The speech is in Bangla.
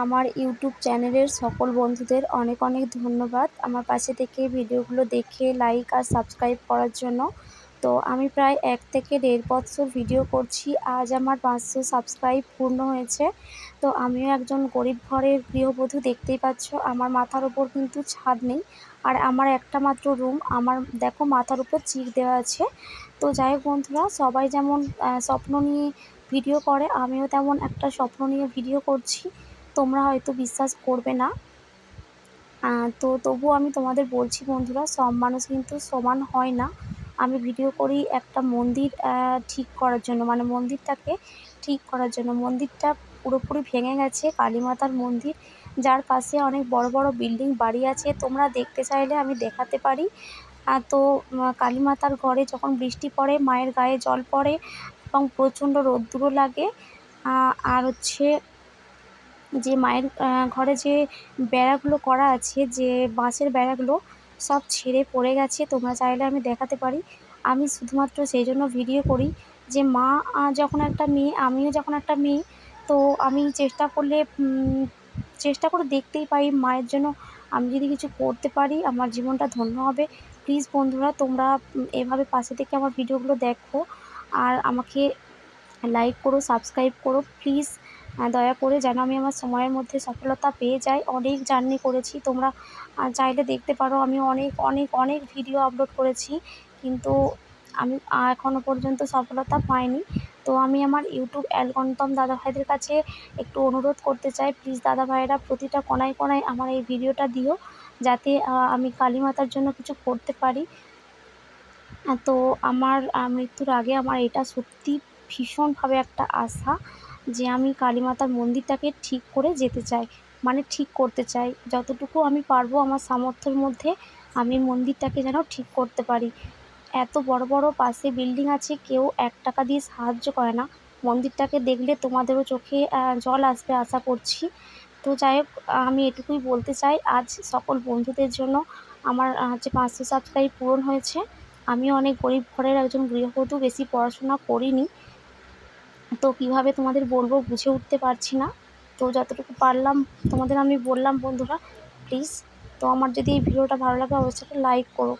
আমার ইউটিউব চ্যানেলের সকল বন্ধুদের অনেক অনেক ধন্যবাদ। আমার পাশে থেকে ভিডিওগুলো দেখে লাইক আর সাবস্ক্রাইব করার জন্য। তো আমি প্রায় এক থেকে দেড় বছর ভিডিও করছি। আজ আমার পাঁচশো সাবস্ক্রাইব পূর্ণ হয়েছে। তো আমিও একজন গরিব ঘরের গৃহবধূ দেখতেই পাচ্ছ, আমার মাথার ওপর কিন্তু ছাদ নেই। আর আমার একটা মাত্র রুম আমার দেখো মাথার উপর চিক দেওয়া আছে। তো যাই হোক বন্ধুরা, সবাই যেমন স্বপ্ন নিয়ে ভিডিও করে, আমিও তেমন একটা স্বপ্ন নিয়ে ভিডিও করছি। তোমরা হয়তো বিশ্বাস করবে না। তো তবুও আমি তোমাদের বলছি বন্ধুরা, সব মানুষ কিন্তু সমান হয় না। আমি ভিডিও করি একটা মন্দির ঠিক করার জন্য। মানে মন্দিরটাকে ঠিক করার জন্য। মন্দিরটা পুরোপুরি ভেঙে গেছে কালী মাতার মন্দির। যার পাশে অনেক বড় বড় বিল্ডিং বাড়ি আছে। তোমরা দেখতে চাইলে আমি দেখাতে পারি। তো কালী মাতার ঘরে যখন বৃষ্টি পড়ে, মায়ের গায়ে জল পড়ে এবং প্রচণ্ড রোদ্দুরও লাগে। আর হচ্ছে যে মায়ের ঘরে যে বেড়াগুলো করা আছে, যে বাঁশের বেড়াগুলো সব ছিঁড়ে পড়ে গেছে, তোমরা চাইলে আমি দেখাতে পারি। আমি শুধুমাত্র সেই জন্য ভিডিও করি যে মা যখন একটা মেয়ে, আমিও যখন একটা মেয়ে, তো আমি চেষ্টা করলে চেষ্টা করে দেখতেই পাই মায়ের জন্য আমি যদি কিছু করতে পারি, আমার জীবনটা ধন্য হবে। প্লিজ বন্ধুরা, তোমরা এভাবে পাশে থেকে আমার ভিডিওগুলো দেখো। আর আমাকে লাইক করো সাবস্ক্রাইব করো। প্লিজ দয়া করে যেন আমি আমার সময়ের মধ্যে সফলতা পেয়ে যাই। অনেক জার্নি করেছি। তোমরা চাইলে দেখতে পারো আমি অনেক অনেক অনেক ভিডিও আপলোড করেছি। কিন্তু আমি এখনও পর্যন্ত সফলতা পাইনি। তো আমি আমার ইউটিউব অ্যালগন্তম দাদাভাইদের কাছে একটু অনুরোধ করতে চাই। প্লিজ দাদাভাইরা প্রতিটা কোনায় কোনায় আমার এই ভিডিওটা দিও। যাতে আমি কালী মাতার জন্য কিছু করতে পারি। তো আমার মৃত্যুর আগে আমার এটা সত্যি ভীষণভাবে একটা আশা। যে আমি কালী মাতার মন্দিরটাকে ঠিক করে যেতে চাই মানে ঠিক করতে চাই। যতটুকু আমি পারব আমার সামর্থ্যের মধ্যে আমি মন্দিরটাকে যেন ঠিক করতে পারি। এত বড় বড় পাশে বিল্ডিং আছে, কেউ এক টাকা দিয়ে সাহায্য করে না। মন্দিরটাকে দেখলে তোমাদেরও চোখে জল আসবে আশা করছি। তো যাই হোক, আমি এটুকুই বলতে চাই, আজ সকল বন্ধুদের জন্য আমার হচ্ছে পাঁচশো সাবস্ক্রাইব পূরণ হয়েছে, আমিও অনেক গরিব ঘরের একজন গৃহবধূ, বেশি পড়াশোনা করিনি। তো কীভাবে তোমাদের বলব বুঝে উঠতে পারছি না। তো যতটুকু পারলাম, তোমাদের আমি বললাম বন্ধুরা প্লিজ তো আমার যদি এই ভিডিওটা ভালো লাগে, অবশ্যই লাইক করো।